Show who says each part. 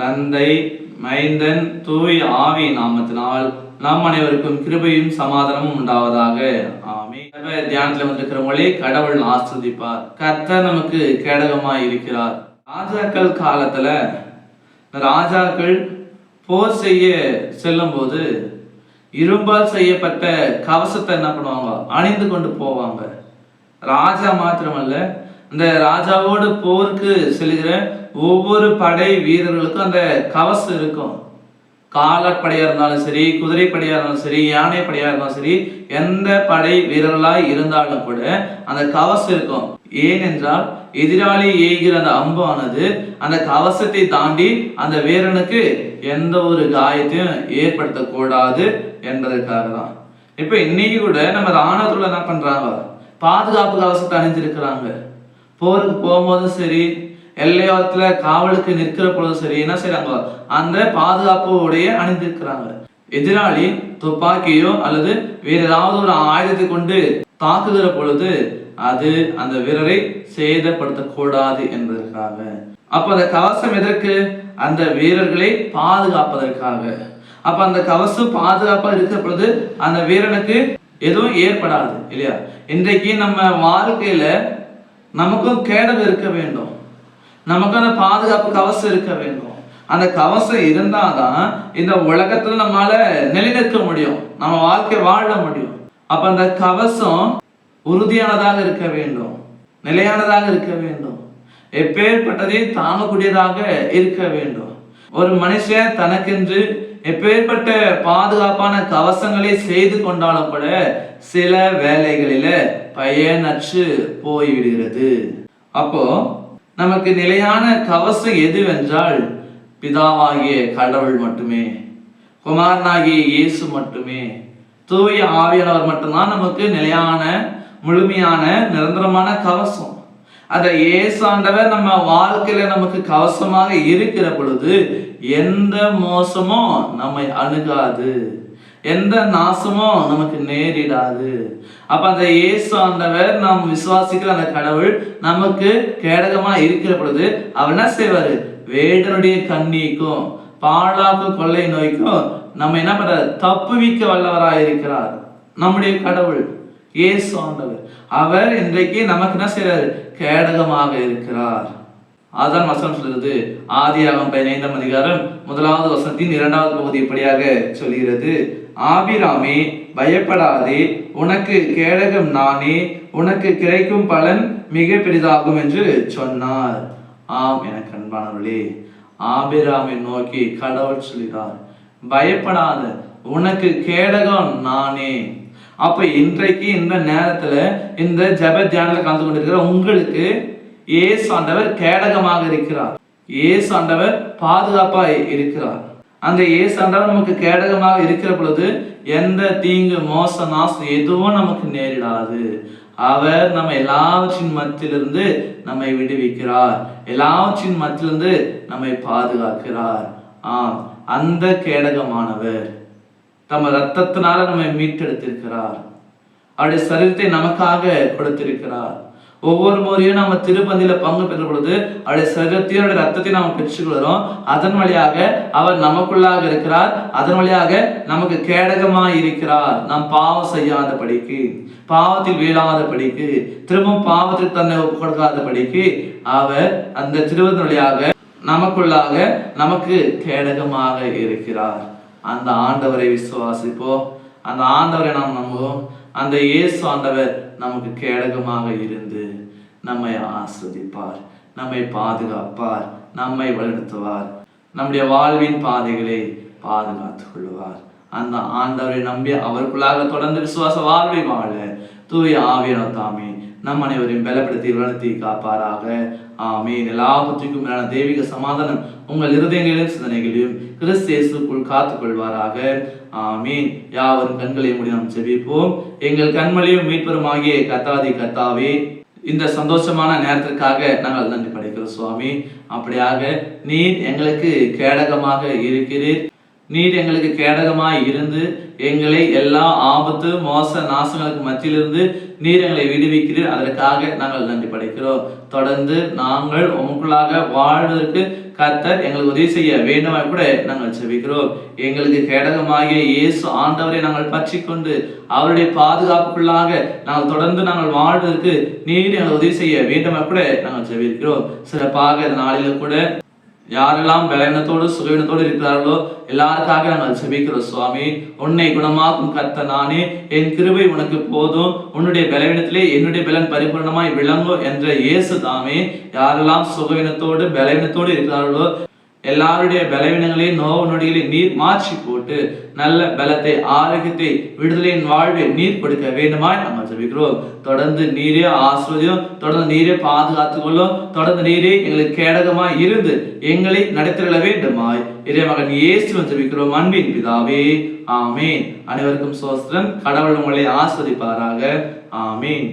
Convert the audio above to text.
Speaker 1: தந்தை மைந்தன் தூய் ஆவி நாமத்தினால் நம் அனைவருக்கும் கிருபையும் சமாதானமும் உண்டாவதாக. ஆமே தியானத்தில் வந்திருக்கிறவங்களே கடவுள் ஆஸ்ரதிப்பார் கர்த்தர் நமக்கு கேடகமாக இருக்கிறார். ராஜாக்கள் காலத்துல ராஜாக்கள் போர் செய்ய செல்லும்போது இரும்பால் செய்யப்பட்ட கவசத்தை என்ன பண்ணுவாங்க? அணிந்து கொண்டு போவாங்க. ராஜா மாத்திரமல்ல அந்த ராஜாவோடு போருக்கு செல்கிற ஒவ்வொரு படை வீரர்களுக்கும் அந்த கவசம் இருக்கும். காலாட்படையா இருந்தாலும் சரி குதிரைப்படையா இருந்தாலும் சரி யானைப்படையா இருந்தாலும் சரி எந்த படை வீரர்களாய் இருந்தாலும் கூட அந்த கவசம் இருக்கும். ஏனென்றால் எதிராளி ஏகிற அந்த அம்பானது அந்த கவசத்தை தாண்டி அந்த வீரனுக்கு எந்த ஒரு காயத்தையும் ஏற்படுத்தக்கூடாது என்பதற்காக தான். இப்ப இன்னைக்கு கூட நம்ம ராணுவத்துல என்ன பண்றாங்க? பாதுகாப்பு கவசத்தை அணிஞ்சிருக்கிறாங்க. போருக்கு போகும்போதும் சரி எல்லையோரத்தில் காவலுக்கு நிற்கிற பொழுதும் சரி என்ன செய்கிறாங்க அந்த பாதுகாப்பு உடைய அணிந்திருக்கிறாங்க எதிராளி துப்பாக்கியோ அல்லது வேற ஏதாவது ஒரு ஆயுதத்தை கொண்டு தாக்குகிற பொழுது அது அந்த வீரரை சேதப்படுத்தக்கூடாது என்பதற்காக. அப்ப அந்த கவசம் எதற்கு? அந்த வீரர்களை பாதுகாப்பதற்காக. அப்ப அந்த கவசம் பாதுகாப்பா இருக்கிற பொழுது அந்த வீரனுக்கு எதுவும் ஏற்படாது இல்லையா? இன்றைக்கு நம்ம வாழ்க்கையில நமக்கும் கேடல் இருக்க வேண்டும். நமக்கான பாதுகாப்பு கவசம் இருக்க வேண்டும். அந்த கவசம் இருந்தாதான் இந்த உலகத்துல நம்மளால நிலைநிற்க முடியும். நம்ம வாழ்க்கை வாழ முடியும். அப்ப அந்த கவசம் உறுதியானதாக இருக்க வேண்டும். நிலையானதாக இருக்க வேண்டும். எப்பேற்பட்டதையும் தாங்கக்கூடியதாக இருக்க வேண்டும். ஒரு மனுஷன் தனக்கென்று எப்பேற்பட்ட பாதுகாப்பான கவசங்களை செய்து கொண்டாலும் கூட சில வேலைகளில பயனற்று போய்விடுகிறது. அப்போ நமக்கு நிலையான கவசம் எதுவென்றால் பிதாவாகிய கடவுள் மட்டுமே குமாரனாகிய இயேசு மட்டுமே. தூய ஆவியானவர் மட்டும்தான் நமக்கு நிலையான முழுமையான நிரந்தரமான கவசம். அந்த ஏசாண்டவர் நம்ம வாழ்க்கையில நமக்கு கவசமாக இருக்கிற பொழுது எந்த மோசமும் நம்மை அணுகாது. எந்த நாசமும் நமக்கு நேரிடாது. அப்ப அந்த இயேசு ஆண்டவர் நாம் விசுவாசிக்கிற அந்த கடவுள் நமக்கு கேடகமா இருக்கிற பொழுது அவர் என்ன செய்வாரு? வேடனுடைய கண்ணிக்கும் பாழாக்கு கொள்ளை நோய்க்கும் நம்ம என்ன பண்ற தப்புவிக்க வல்லவராய் இருக்கிறார். நம்முடைய கடவுள் இயேசு ஆண்டவர். அவர் இன்றைக்கு நமக்கு என்ன செய்றாரு? கேடகமாக இருக்கிறார். அதான் வசனம் சொல்கிறது ஆதியாகம் பதினைந்தாம் அதிகாரம் முதலாவது வசனத்தின் இரண்டாவது பகுதி இப்படியாக சொல்கிறது. ஆபிராமே பயப்படாதே. உனக்கு கேடகம் நானே. உனக்கு கிடைக்கும் பலன் மிக பெரிதாகும் என்று சொன்னார். ஆம் எனக்கு அன்பானவளே ஆபிராமை நோக்கி கடவுள் சொல்கிறார் பயப்படாத. உனக்கு கேடகம் நானே. அப்ப இன்றைக்கு இந்த நேரத்துல இந்த ஜப தியானத்தில் கலந்து கொண்டிருக்கிற உங்களுக்கு ஏசு ஆண்டவர் கேடகமாக இருக்கிறார். ஏசு ஆண்டவர் பாதுகாப்பா இருக்கிறார். அந்த ஏசு நமக்கு கேடகமாக இருக்கிற பொழுது எந்த தீங்கு மோச நாசம் எதுவும் நமக்கு நேரிடாது. அவர் நம்ம எல்லாவற்றின் மத்தியிலிருந்து நம்மை விடுவிக்கிறார். எல்லாவற்றின் மத்தியிலிருந்து நம்மை பாதுகாக்கிறார். ஆம் அந்த கேடகமானவர் தம்ம ரத்தத்தினால நம்மை மீட்டெடுத்திருக்கிறார். அவருடைய சரீரத்தை நமக்காக கொடுத்திருக்கிறார். ஒவ்வொரு முறையும் நம்ம திருப்பந்தியில பங்கு பெற்ற பொழுது அவருடைய சரீரத்தையும் அவருடைய ரத்தத்தை நாம் பெற்றுக்கொள்கிறோம். அதன் வழியாக அவர் நமக்குள்ளாக இருக்கிறார். அதன் வழியாக நமக்கு கேடகமாக இருக்கிறார். நாம் பாவம் செய்யாத படிக்கு பாவத்தில் வீழாத படிக்கு திரும்பவும் பாவத்தில் தன்னை ஒப்பு கொடுக்காத படிக்கு அவர் அந்த திருவதன் வழியாக நமக்குள்ளாக நமக்கு கேடகமாக இருக்கிறார். அந்த ஆண்டவரை விசுவாசிப்போம். அந்த ஆண்டவரை நாம் நம்புவோம். அந்த இயேசு ஆண்டவர் நமக்கு கேடகமாக இருந்து நம்மை ஆஸ்வதிப்பார் நம்மை பாதுகாப்பார் நம்மை வழிநடத்துவார். நம்முடைய வாழ்வின் பாதைகளை பாதுகாத்துக் கொள்வார். அந்த ஆண்டவரை நம்பி அவருக்குள்ளாக தொடர்ந்து விசுவாச வாழ்வை வாழ தூய ஆவியனோ தாமே நம் அனைவரையும் பலப்படுத்தி வளர்த்தி காப்பாராக. ஆமீன். எல்லா மேலான தெய்வீக சமாதானம் உங்கள் இருதயங்களிலும் சிந்தனைகளையும் கிறிஸ்து இயேசுக்குள் கொள்வாராக ஆமீன். யாவரும் கண்களை மூடி நாம் செவிப்போம் எங்கள் கண்மலையும் மீட்பருமாகிய கத்தாதி கத்தாவே இந்த சந்தோஷமான நேரத்திற்காக நாங்கள் நன்றி படைக்கிறோம் சுவாமி. அப்படியாக நீர் எங்களுக்கு கேடகமாக இருக்கிறீர். நீர் எங்களுக்கு கேடகமாய் இருந்து எங்களை எல்லா ஆபத்து மோச நாசங்களுக்கு மத்தியிலிருந்து நீர் எங்களை விடுவிக்கிறீர். அதற்காக நாங்கள் நன்றி படைக்கிறோம். தொடர்ந்து நாங்கள் உமக்குள்ளாக வாழ்வதற்கு கர்த்தர் எங்களுக்கு உதவி செய்ய வேண்டுமாய் கூட நாங்கள் செபிக்கிறோம். எங்களுக்கு கேடகமாகிய இயேசு ஆண்டவரை நாங்கள் பற்றி கொண்டு அவருடைய பாதுகாப்புக்குள்ளாக நாங்கள் தொடர்ந்து நாங்கள் வாழ்வதற்கு நீர் எங்களுக்கு உதவி செய்ய வேண்டுமாய் கூட நாங்கள் செபிக்கிறோம். சிறப்பாக இந்த நாளில கூட யாரெல்லாம் பலனத்தோடு சுகவீனத்தோடு இருக்கிறார்களோ எல்லாருக்காக நாங்கள் செபிக்கிறோம் சுவாமி. உன்னை குணமாக்கும் கர்த்த நானே. என் கிருபை உனக்கு போதும். உன்னுடைய பலவீனத்திலே என்னுடைய பலன் பரிபூர்ணமாய் விளங்கும் என்ற இயேசு தாமே. யாரெல்லாம் சுகவீனத்தோடு பலவீனத்தோடு இருக்கிறார்களோ எல்லாருடைய பலவீனங்களையும் நோவு நொடிகளையும் நீர் மாற்றி போட்டு நல்ல பலத்தை ஆரோக்கியத்தை விடுதலையின் வாழ்வை நீர் கொடுக்க வேண்டுமாய் நம்ம ஜபிக்கிறோம். தொடர்ந்து நீரே ஆசிரியம் தொடர்ந்து நீரே பாதுகாத்துக் கொள்ளும் தொடர்ந்து நீரே எங்களுக்கு கேடகமாய் இருந்து எங்களை நடத்திட வேண்டுமாய். இறைமகன் இயேசு ஜபிக்கிறோம் அன்பின் பிதாவே. ஆமேன். அனைவருக்கும் சோஸ்திரம். கடவுள் உங்களை ஆஸ்வதிப்பாராக ஆமேன்.